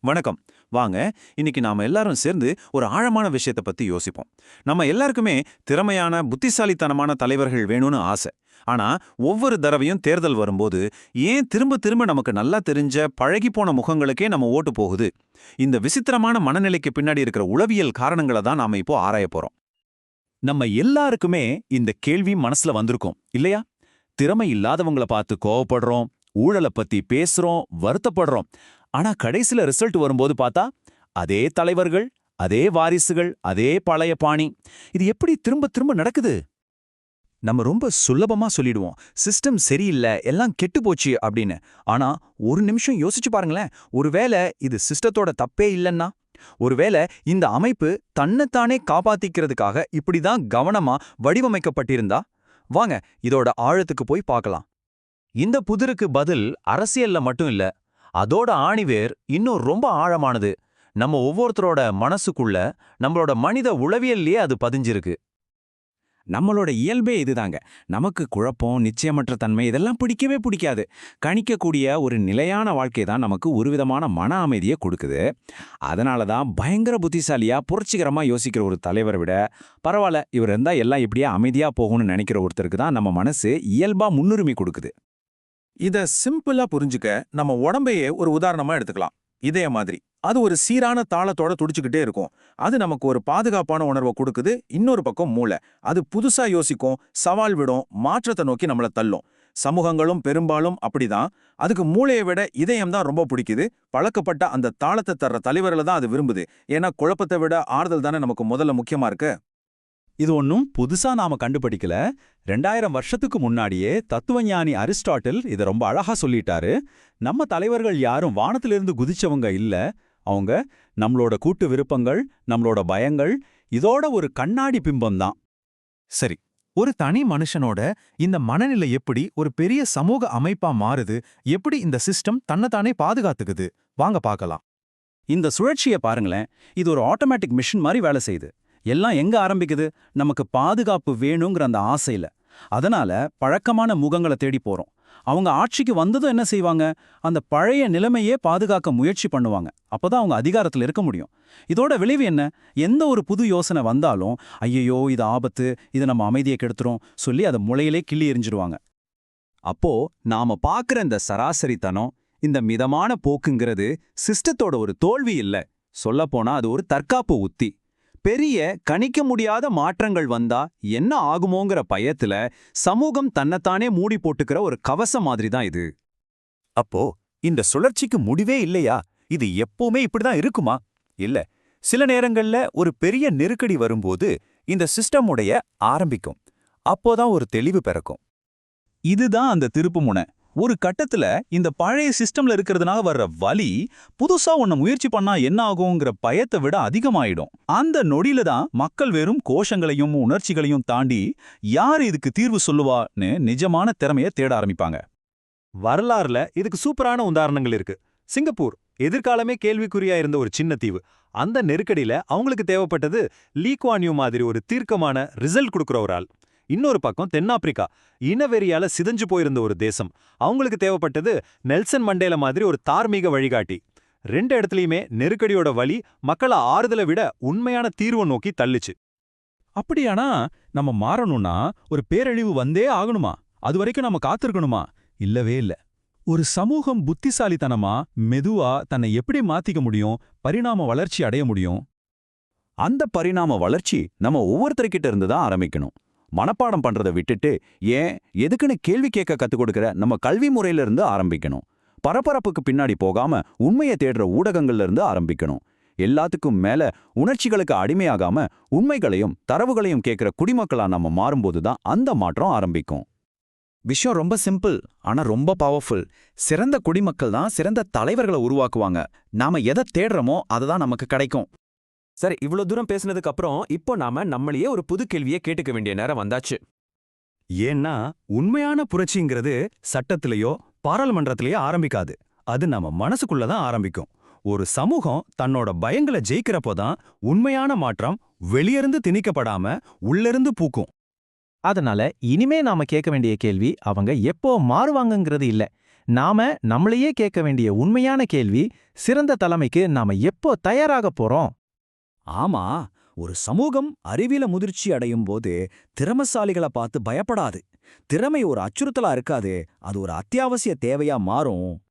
வணக்கம். வாங்க இன்னைக்கு நாம எல்லாரும் சேர்ந்து ஒரு ஆழமான விஷயத்தை பத்தி யோசிப்போம். நம்ம எல்லாருக்குமே திறமையான புத்திசாலித்தனமான தலைவர்கள் வேணும்னு ஆசை. ஆனா ஒவ்வொரு தடவையும் தேர்தல் வரும்போது ஏன் திரும்ப திரும்ப நமக்கு நல்லா தெரிஞ்ச பழகி போன முகங்களுக்கே நம்ம ஓட்டு போகுது? இந்த விசித்திரமான மனநிலைக்கு பின்னாடி இருக்கிற உளவியல் காரணங்களை தான் நாம இப்போ ஆராய போறோம். நம்ம எல்லாருக்குமே இந்த கேள்வி மனசுல வந்திருக்கும் இல்லையா? திறமை இல்லாதவங்கள பார்த்து கோவப்படுறோம் ஊழலை பத்தி பேசுறோம் வருத்தப்படுறோம். ஆனா கடைசில ரிசல்ட் வரும்போது பார்த்தா அதே தலைவர்கள் அதே வாரிசுகள் அதே பழைய பாணி. இது எப்படி திரும்ப திரும்ப நடக்குது? நம்ம ரொம்ப சுலபமா சொல்லிடுவோம். சிஸ்டம் சரியில்லை எல்லாம் கெட்டு போச்சு அப்படின்னு. ஆனா ஒரு நிமிஷம் யோசிச்சு பாருங்களேன். ஒருவேளை இது சிஸ்டத்தோட தப்பே இல்லைன்னா? ஒருவேளை இந்த அமைப்பு தன்னைத்தானே காப்பாத்திக்கிறதுக்காக இப்படிதான் கவனமா வடிவமைக்கப்பட்டிருந்தா? வாங்க இதோட ஆழத்துக்கு போய் பார்க்கலாம். இந்த புதிருக்கு பதில் அரசியல்ல மட்டும் இல்ல அதோட ஆணிவேர் இன்னும் ரொம்ப ஆழமானது. நம்ம ஒவ்வொருத்தரோட மனசுக்குள்ள நம்மளோட மனித உளவியல்லையே அது பதிஞ்சிருக்கு. நம்மளோட இயல்பே இதுதாங்க. நமக்கு குழப்பம் நிச்சயமற்ற தன்மை இதெல்லாம் பிடிக்கவே பிடிக்காது. கணிக்கக்கூடிய ஒரு நிலையான வாழ்க்கை தான் நமக்கு ஒரு விதமான மன அமைதியை கொடுக்குது. அதனால தான் பயங்கர புத்திசாலியா புரட்சிகரமா யோசிக்கிற ஒரு தலைவரை விட பரவாயில்ல இவர் இருந்தா எல்லாம் இப்படியே அமைதியா போகணும்னு நினைக்கிற ஒருத்தருக்கு தான் நம்ம மனசு இயல்பா முன்னுரிமை கொடுக்குது. இத சிம்பிளா புரிஞ்சுக்க நம்ம உடம்பையே ஒரு உதாரணமா எடுத்துக்கலாம். இதே மாதிரி. அது ஒரு சீரான தாளத்தோட துடிச்சுக்கிட்டே இருக்கும். அது நமக்கு ஒரு பாதுகாப்பான உணர்வை கொடுக்குது. இன்னொரு பக்கம் மூளை. அது புதுசா யோசிக்கும் சவால் விடும் மாற்றத்தை நோக்கி நம்மள தள்ளும். சமூகங்களும் பெரும்பாலும் அப்படிதான். அதுக்கு மூளையை விட இதயம் தான் ரொம்ப பிடிக்குது. பழக்கப்பட்ட அந்த தாளத்தை தர்ற தலைவர்களை தான் அது விரும்புது. ஏன்னா குழப்பத்தை விட ஆறுதல் தானே நமக்கு முதல்ல முக்கியமா இருக்கு? இது ஒன்னும் புதுசா நாம கண்டுபிடிக்கல. ரெண்டாயிரம் வருஷத்துக்கு முன்னாடியே தத்துவஞானி அரிஸ்டாட்டில் இதை ரொம்ப அழகா சொல்லிட்டாரு. நம்ம தலைவர்கள் யாரும் வானத்திலிருந்து குதிச்சவங்க இல்ல. அவங்க நம்மளோட கூட்டு விருப்பங்கள் நம்மளோட பயங்கள் இதோட ஒரு கண்ணாடி பிம்பம் தான் சரி ஒரு தனி மனுஷனோட இந்த மனநிலை எப்படி ஒரு பெரிய சமூக அமைப்பா மாறுது? எப்படி இந்த சிஸ்டம் தன்னைத்தானே பாதுகாத்துக்குது? வாங்க பார்க்கலாம். இந்த சுழற்சியை பாருங்களேன். இது ஒரு ஆட்டோமேட்டிக் மிஷின் மாதிரி வேலை செய்யுது. எல்லாம் எங்க ஆரம்பிக்குது? நமக்கு பாதுகாப்பு வேணுங்கிற அந்த ஆசையில. அதனால பழக்கமான முகங்களை தேடி போறோம். அவங்க ஆட்சிக்கு வந்ததும் என்ன செய்வாங்க? அந்த பழைய நிலைமையே பாதுகாக்க முயற்சி பண்ணுவாங்க. அப்பதான் அவங்க அதிகாரத்தில் இருக்க முடியும். இதோட விளைவு என்ன? எந்த ஒரு புது யோசனை வந்தாலும் ஐயையோ இது ஆபத்து. இது நம்ம அமைதியை கெடுத்துரும். சொல்லி அதை முளையிலே கிள்ளி எரிஞ்சிருவாங்க அப்போ நாம பார்க்குற இந்த சராசரித்தனம் இந்த மிதமான போக்குங்கிறது சிஸ்டத்தோட ஒரு தோல்வி இல்ல. சொல்லப்போனா அது ஒரு தற்காப்பு உத்தி. பெரிய கணிக்க முடியாத மாற்றங்கள் வந்தா என்ன ஆகுமோங்கிற பயத்துல சமூகம் தன்னைத்தானே மூடி போட்டுக்கிற ஒரு கவசம் மாதிரி தான் இது. அப்போ இந்த சுழற்சிக்கு முடிவே இல்லையா? இது எப்பவுமே இப்படிதான் இருக்குமா? இல்ல சில நேரங்கள்ல ஒரு பெரிய நெருக்கடி வரும்போது இந்த சிஸ்டமுடைய ஆரம்பிக்கும். அப்போதான் ஒரு தெளிவு பிறக்கும். இதுதான் அந்த திருப்புமுனை ஒரு கட்டத்துல இந்த பழைய சிஸ்டம்ல இருக்கிறதுனால வர்ற வலி புதுசா ஒன்ன முயற்சி பண்ணா என்ன ஆகுங்கிற பயத்தை விட அதிகமாயிடும். அந்த நொடியில தான் மக்கள் வெறும் கோஷங்களையும் உணர்ச்சிகளையும் தாண்டி யார் இதுக்கு தீர்வு சொல்லுவான்னு நிஜமான திறமைய தேட ஆரம்பிப்பாங்க. வரலாறுல இதுக்கு சூப்பரான உதாரணங்கள் இருக்கு. சிங்கப்பூர் எதிர்காலமே கேள்விக்குறியா இருந்த ஒரு சின்ன தீவு. அந்த நெருக்கடியில அவங்களுக்கு தேவைப்பட்டது லீக்வான்யூ மாதிரி ஒரு தீர்க்கமான ரிசல்ட் கொடுக்குற ஒரு ஆள். இன்னொரு பக்கம் தென்னாப்பிரிக்கா. இனவெறியால சிதைஞ்சு போயிருந்த ஒரு தேசம். அவங்களுக்கு தேவைப்பட்டது நெல்சன் மண்டேல மாதிரி ஒரு தார்மீக வழிகாட்டி. ரெண்டு இடத்துலயுமே நெருக்கடியோட வழி மக்களை ஆறுதலை விட உண்மையான தீர்வை நோக்கி தள்ளுச்சு. அப்படியானா? நம்ம மாறணும்னா ஒரு பேரழிவு வந்தே ஆகணுமா? அது வரைக்கும் நம்ம காத்திருக்கணுமா? இல்லவே இல்ல. ஒரு சமூகம் புத்திசாலித்தனமா மெதுவா தன்னை எப்படி மாத்திக்க முடியும்? பரிணாம வளர்ச்சி அடைய முடியும்? அந்த பரிணாம வளர்ச்சி நம்ம ஒவ்வொருத்தர்கிட்ட இருந்து தான் ஆரம்பிக்கணும். மனப்பாடம் பண்றதை விட்டுட்டு ஏன் எதுக்குன்னு கேள்வி கேட்க கத்துக் கொடுக்கிற நம்ம கல்வி முறையில இருந்து ஆரம்பிக்கணும். பரபரப்புக்கு பின்னாடி போகாம உண்மையை தேடுற ஊடகங்கள்ல இருந்து ஆரம்பிக்கணும். எல்லாத்துக்கும் மேல உணர்ச்சிகளுக்கு அடிமையாகாம உண்மைகளையும் தரவுகளையும் கேட்கிற குடிமக்களா நம்ம மாறும்போது தான் அந்த மாற்றம் ஆரம்பிக்கும். விஷயம் ரொம்ப சிம்பிள் ஆனா ரொம்ப பவர்ஃபுல் சிறந்த குடிமக்கள் தான் சிறந்த தலைவர்களை உருவாக்குவாங்க. நாம எதை தேடுறோமோ அதுதான் நமக்கு கிடைக்கும். சரி இவ்ளோ தூரம் பேசுனதுக்கு அப்புறம் இப்போ நாம நம்மளையே ஒரு புது கேள்வியை கேட்டுக்க வேண்டிய நேரம் வந்தாச்சு. ஏன்னா உண்மையான புரட்சிங்கிறது சட்டத்திலேயோ பாராளுமன்றத்திலேயோ ஆரம்பிக்காது. அது நம்ம மனசுக்குள்ள தான் ஆரம்பிக்கும். ஒரு சமூகம் தன்னோட பயங்களை ஜெயிக்கிறப்போ தான் உண்மையான மாற்றம் வெளியிருந்து திணிக்கப்படாம உள்ளிருந்து பூக்கும். அதனால இனிமே நாம கேட்க வேண்டிய கேள்வி அவங்க எப்போ மாறுவாங்கங்கிறது இல்ல. நாம நம்மளையே கேட்க வேண்டிய உண்மையான கேள்வி சிறந்த தலைமைக்கு நாம எப்போ தயாராக போறோம்? ஆமா ஒரு சமூகம் அறிவியல முதிர்ச்சி அடையும் போது திறமசாலிகளை பார்த்து பயப்படாது. திறமை ஒரு அச்சுறுத்தலா இருக்காது. அது ஒரு அத்தியாவசிய தேவையா மாறும்.